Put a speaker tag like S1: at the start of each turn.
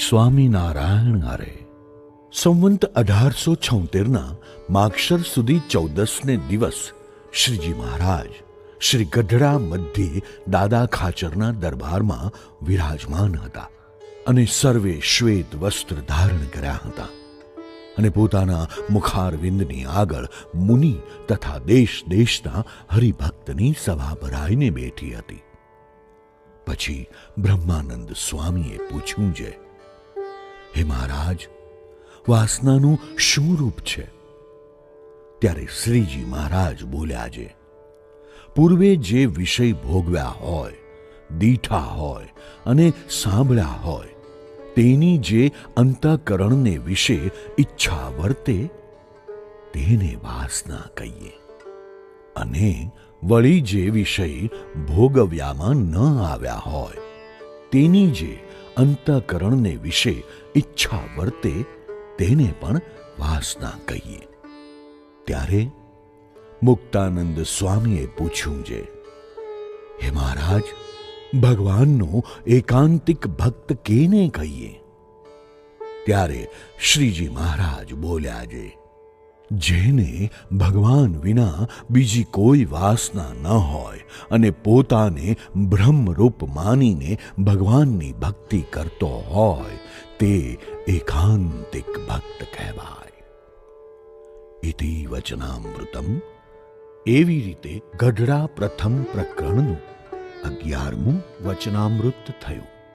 S1: સ્વામિનારાયણ હરે સંવંત અઢારસો છોતેરના માક્ષર સુધી ચૌદસને દિવસ શ્રીજી મહારાજ શ્રી ગઢડા મધ્યે દાદા ખાચરના દરબારમાં વિરાજમાન હતા અને સર્વે શ્વેત વસ્ત્ર ધારણ કર્યા હતા અને પોતાના મુખારવિંદની આગળ મુનિ તથા દેશ દેશના હરિભક્તની સભા ભરાઈને બેઠી હતી. પછી બ્રહ્માનંદ સ્વામીએ પૂછ્યું છે હે મહારાજ, વાસનાનું શું રૂપ છે. ત્યારે શ્રીજી મહારાજ બોલ્યા છે, પૂર્વે જે વિષય ભોગવ્યા હોય, દીઠા હોય અને સાંભળ્યા હોય, તેની જે અંતઃકરણને વિશે ઈચ્છા વર્તે, તેને વાસના કહીએ. અને વળી જે વિષય ભોગવ્યામાં ન આવ્યા હોય, તેની જે અંતઃકરણને વિશે ઈચ્છા વર્તે તેને પણ વાસના કહીએ. ત્યારે મુક્તાનંદ સ્વામીએ પૂછ્યું છે હે મહારાજ, ભગવાનનો એકાંતિક ભક્ત કેને કહીએ? ત્યારે શ્રીજી મહારાજ બોલ્યા છે જેને ભગવાન વિના બીજી કોઈ વાસના ન હોય અને પોતાને બ્રહ્મરૂપ માનીને ભગવાનની ભક્તિ કરતો હોય, તે એકાંતિક ભક્ત કહેવાય. ઇતિ વચનામૃતમ. એવી રીતે ગઢડા પ્રથમ પ્રકરણનું અગિયારમું વચનામૃત થયું.